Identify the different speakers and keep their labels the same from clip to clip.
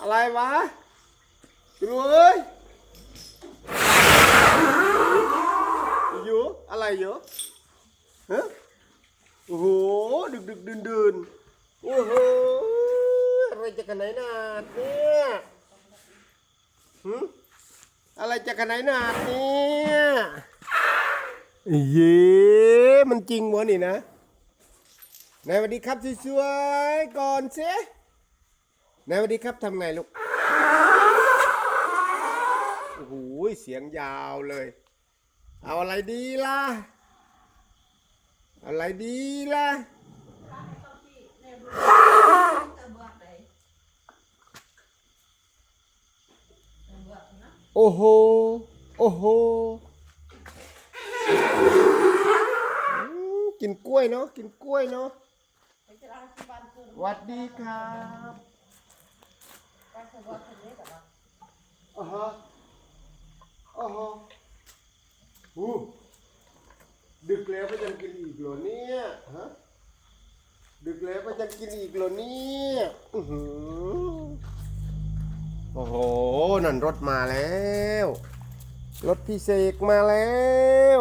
Speaker 1: อะไรวะกลัวเอ้ยอยู่อะไรอยู่ฮะโอ้โหดึกดึกดื่นดื่นโอ้โหอะไรจะกันไหนนาดเนี่ยหึอะไรจะกันไหนนาดเนี่ยเย้มันจริงวะนี่นะนายสวัสดีครับสวยๆก่อนสินายสวัสดีครับทำไงลูก โอ้โหเสียงยาวเลย เอาอะไรดีล่ะ อะไรดีล่ะ โอ้โห โอ้โห กินกล้วยเนาะ กินกล้วยเนาะสวัสดีครับ อ่าฮะอ่าฮะอู้ดึกแล้วก็ยังกินอีกเหรอเนี่ยฮะดึกแล้วก็ยังกินอีกเหรอเนี่ยอือหือโอ้โหนั่นรถมาแล้ว รถพี่เสกมาแล้ว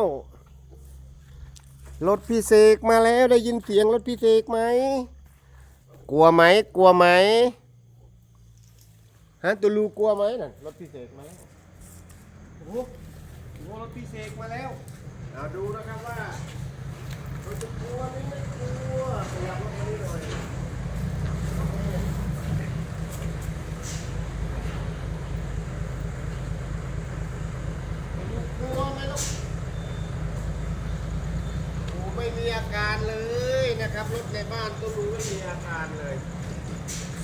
Speaker 1: รถพี่เสกมาแล้วได้ยินเสียงรถพี่เสกไหม กลัวไหมกลัวไหม ฮะตัวลูกลัวไหมนั่นรถพี่เสกมาแล้วโอ้โหโอ้โหรถพี่เสกมาแล้วเอาดูนะครับว่าเราจะกลัวหรือไม่กลัวขยับรถมานี่หน่อยกลัวไหมลูกโอ้ไม่มีอาการเลยนะครับรถในบ้านก็รู้ไม่มีอาการเลย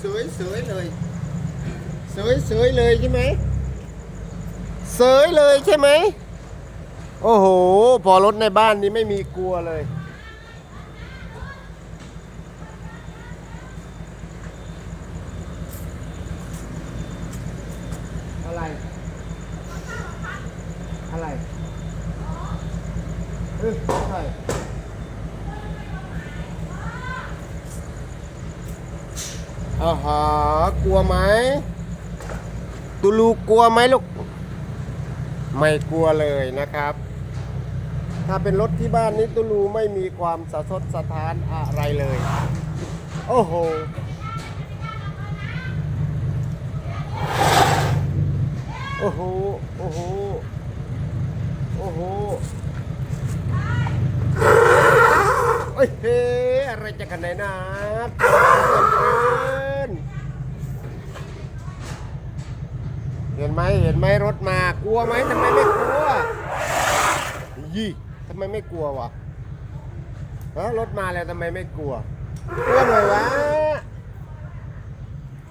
Speaker 1: สวยสวยๆเลย สวยสวยๆเลยใช่ไหมสยเลยใช่ไหม โอ้โห พอรถในบ้านนี้ไม่มีกลัวเลย อะไร อะไรเอ้ยใช่อาหากลัวไหม ตูลูกลัวไหมลูก ไม่กลัวเลยนะครับ ถ้าเป็นรถที่บ้านนี้ตูลูไม่มีความสะทดสะท้านอะไรเลย โอ้โหโอ้โห โอ้โห โอ้โหโอ้ยเฮ้อะไรจะกันไหนนะเห็นไหมเห็นไหมรถมากลัวไหมทำไมไม่กลัวยี่ทำไมไม่กลัววะฮะรถมาแล้วทำไมไม่กลัวกลัวหน่อยวะ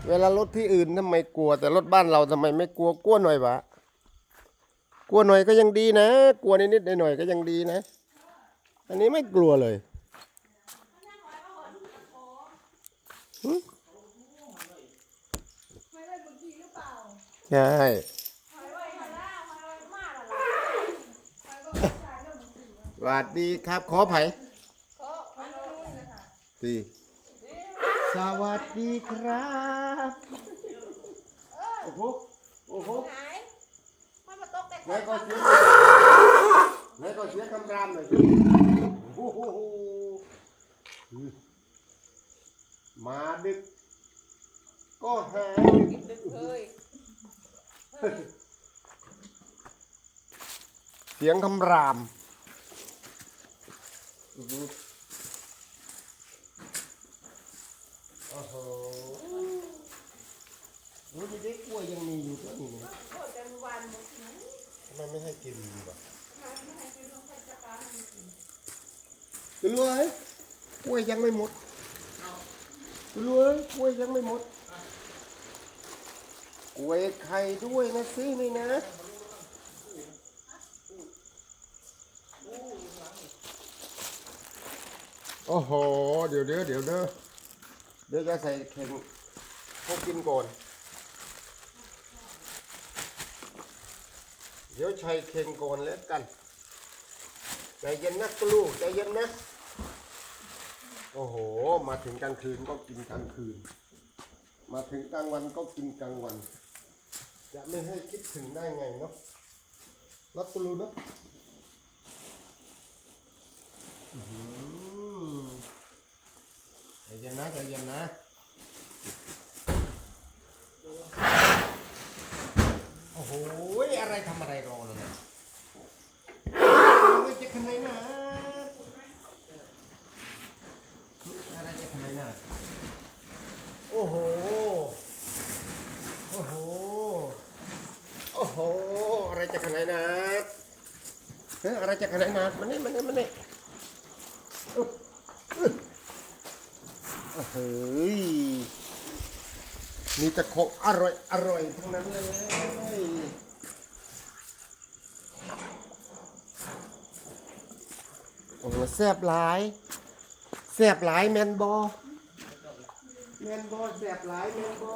Speaker 1: เวลารถที่อื่นทำไมกลัว แต่รถบ้านเราทำไมไม่กลัวกลัวหน่อยวะกลัวหน่อยก็ยังดีนะ กลัวนิดๆหน่อยๆก็ยังดีนะ อันนี้ไม่กลัวเลยหึ ใช่สวัสดีครับ ขอไผ่ดีสวัสดีครับ โอ้โห โอ้โหไหนก็เสียงไหนก็เสียงคำรามหน่อยโอ้โหมาดึก ก็หาย
Speaker 2: ดึกเลย
Speaker 1: เสียงคำรามอือหือโอ้โหรู้ดิเด็กกล้วยยังมีอยู่ก็นี่นะ
Speaker 2: โคตรจะวันหมดนะ
Speaker 1: ทำไมไม่ให้กินดีวะ
Speaker 2: ไม่ให้กินต้องไปจัดการให้กิน
Speaker 1: จะรวยกล้วยยังไม่หมดจะรวยกล้วยยังไม่หมด กล้วยไข่ด้วยนะสินี่นะโอ้โห เดี๋ยวเดี๋ยวเดี๋ยวเด้อเดี๋ยวจะใส่เข่งให้กินก่อน เดี๋ยวใช้เข่งก่อนแล้วกัน ใจเย็นนะลูกใจเย็นนะ โอ้โห มาถึงกลางคืนก็กินกลางคืน มาถึงกลางวันก็กินกลางวัน จะไม่ให้คิดถึงได้ไงเนาะรักกูรู้เนาะใจเย็นนะใจเย็นนะโอ้โหอะไรทำอะไรรอเลยเนี่ยไม่จะขนาดนะอะไรจะขนาดนะโอ้โห โอ้โห โอ้โห อะไรจะขนาดนะ เฮ้ยอะไรจะขนาดนะมันนี่มันนี่มันนี่เฮ้ยมีแต่ของอร่อยอร่อยทั้งนั้นเลยโอ้โหแซ่บหลายแซ่บหลายแมนบอแมนบอแซ่บหลายแมนบอ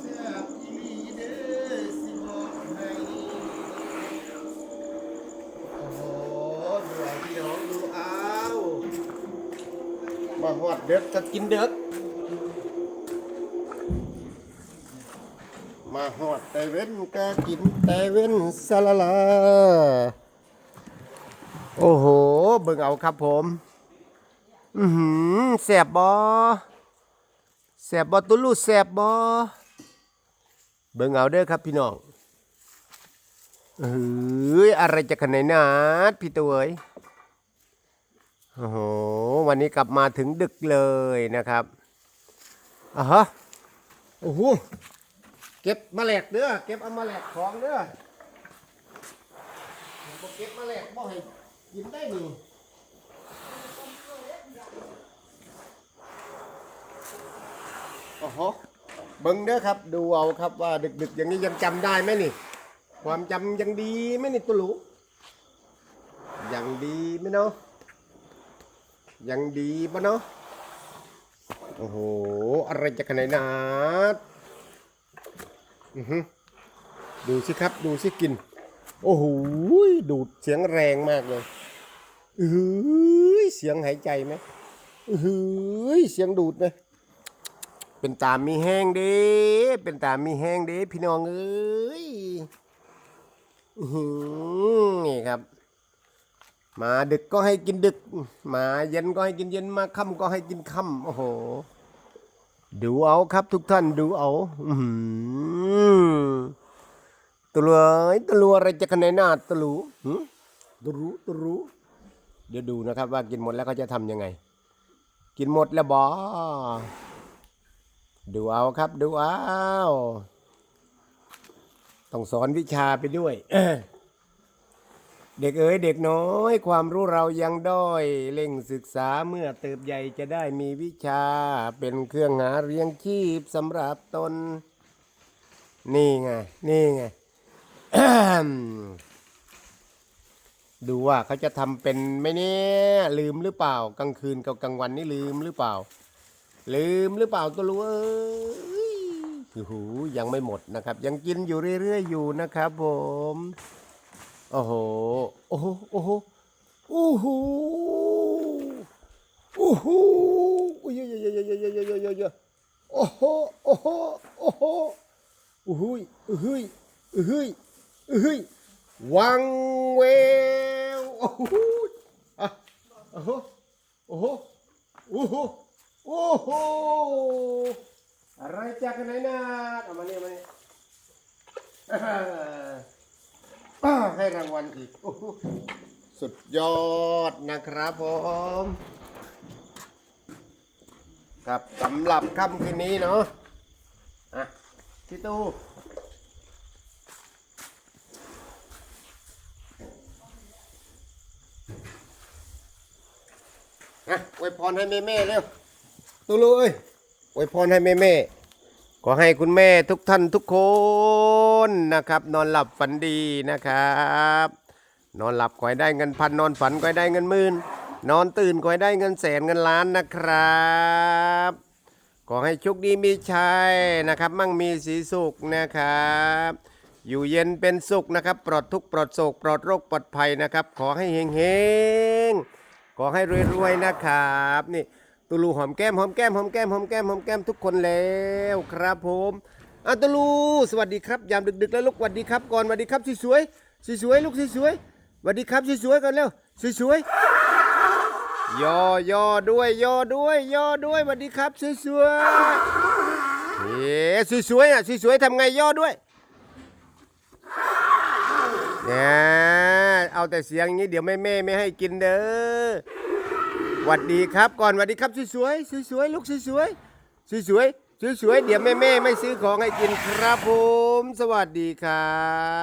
Speaker 1: แซ่บอีหลีเด้อสิบอกให้โอ้โหดูเอาพี่น้องดูเอามาหอด เด็กจะกินเด็กมาหอดแต่เว้นก็กินแต่เว้นสลาลา โอ้โห เบิ่งเอาครับผม อือหือแสบบอแสบบอตุลูแสบบอเบิ่งเอาเด้อครับพี่น้องเฮ้ยอะไรจะขนาดนั้นพี่ตัวเอ้ยโอ้โห วันนี้กลับมาถึงดึกเลยนะครับอะฮะโอ้โหเก็บมาแหลกเด้อเก็บเอามาแหลกของเด้อบ่เก็บมาแหลกบ่ให้กินได้นี่โอ้โหเบิ่งเด้อครับ ดูเอาครับว่าดึกๆอย่างนี้ยังจำได้ไหมนี่ ความจำยังดีไหมนี่ตุลูยังดีไหมเนาะ ยังดีปะเนาะ โอ้โห อะไรจะขนาดนั้นอือฮึดูสิครับ ดูสิกิน โอ้โห ดูดเสียงแรงมากเลยอือหือเสียงหายใจไหมอือหือเสียงดูดไหมเป็นตามมีแห้งเด้ เป็นตามมีแห้งเด้ พี่น้องเอ้ยหือนี่ครับ มาดึกก็ให้กินดึก มาเย็นก็ให้กินเย็นมาค่ำก็ให้กินค่ำโอ้โห ดูเอาครับทุกท่านดูเอาอือหือตัวเอ้ยตัวอะไรจะขนาดหน้าตัวรู้หือตัวรู้ตัวรู้เดี๋ยวดูนะครับ ว่ากินหมดแล้วเขาจะทำยังไง กินหมดแล้วบอดูเอาครับ ดูเอา ต้องสอนวิชาไปด้วย เด็กเอ๋ยเด็กน้อย ความรู้เรายังด้อยเล่งศึกษาเมื่อเติบใหญ่จะได้มีวิชา เป็นเครื่องหาเลี้ยงชีพสำหรับตน นี่ไง นี่ไง ดูว่าเขาจะทำเป็นไหมเนี่ยลืมหรือเปล่ากลางคืนกับกลางวันนี่ลืมหรือเปล่า ลืมหรือเปล่าตัวรู้เอ้ยโอ้โหยังไม่หมดนะครับ ยังกินอยู่เรื่อยๆอยู่นะครับผม โอ้โห โอ้โห โอ้โห โอ้โห โอ้โหโอ้ยโอ้ยโอ้ยโอ้ยโอ้ยโอ้ยโอ้ยโอ้โห โอ้โห โอ้โหโอ้โหโอ้โหโอ้โหโอ้โหวังเววโอ้โหอะโอ้โห โอ้โห โอ้โห โอ้โห อะไรจากันไหนนะทำามาเนี่ยมาเนี่ย ให้รางวัลอีกโอ้โหสุดยอดนะครับผม ครับสำหรับค่ำคืนนี้เนาะอะพี่ตู้อะอวยพรให้แม่แม่เร็วตูลูเอ้ยอวยพรให้แม่แม่ ขอให้คุณแม่ทุกท่านทุกคนนะครับ นอนหลับฝันดีนะครับ นอนหลับขอให้ได้เงินพันนอนฝันขอให้ได้เงินหมื่นนอนตื่นขอให้ได้เงินแสนเงินล้านนะครับขอให้โชคดีมีชัยนะครับ มั่งมีสีสุขนะครับ อยู่เย็นเป็นสุขนะครับ ปลอดทุกปลอดโศกปลอดโรคปลอดภัยนะครับ ขอให้เฮงเฮงขอให้รวยๆนะครับนี่ ตูลูหอมแก้มหอมแก้มหอมแก้มหอมแก้มหอมแก้มทุกคนแล้วครับผมอะตูลูสวัสดีครับยามดึกๆแล้วลูกสวัสดีครับก่อนสวัสดีครับสวยๆสวยๆลูกสวยๆสวัสดีครับสวยๆก่อนเร็วสวยๆย่อย่อด้วยย่อด้วยย่อด้วยสวัสดีครับสวยๆเฮ้สวยๆอะสวยๆทำไงย่อด้วยเนี่ยเอาแต่เสียงอย่างนี้เดี๋ยวแม่แม่ไม่ให้กินเด้อ หวัดดีครับก่อนหวัดดีครับสวยๆสวยๆลูกสวยๆสวยๆสวยๆเดี๋ยวแม่แม่ๆไม่ซื้อของให้กินครับผม สวัสดีครับ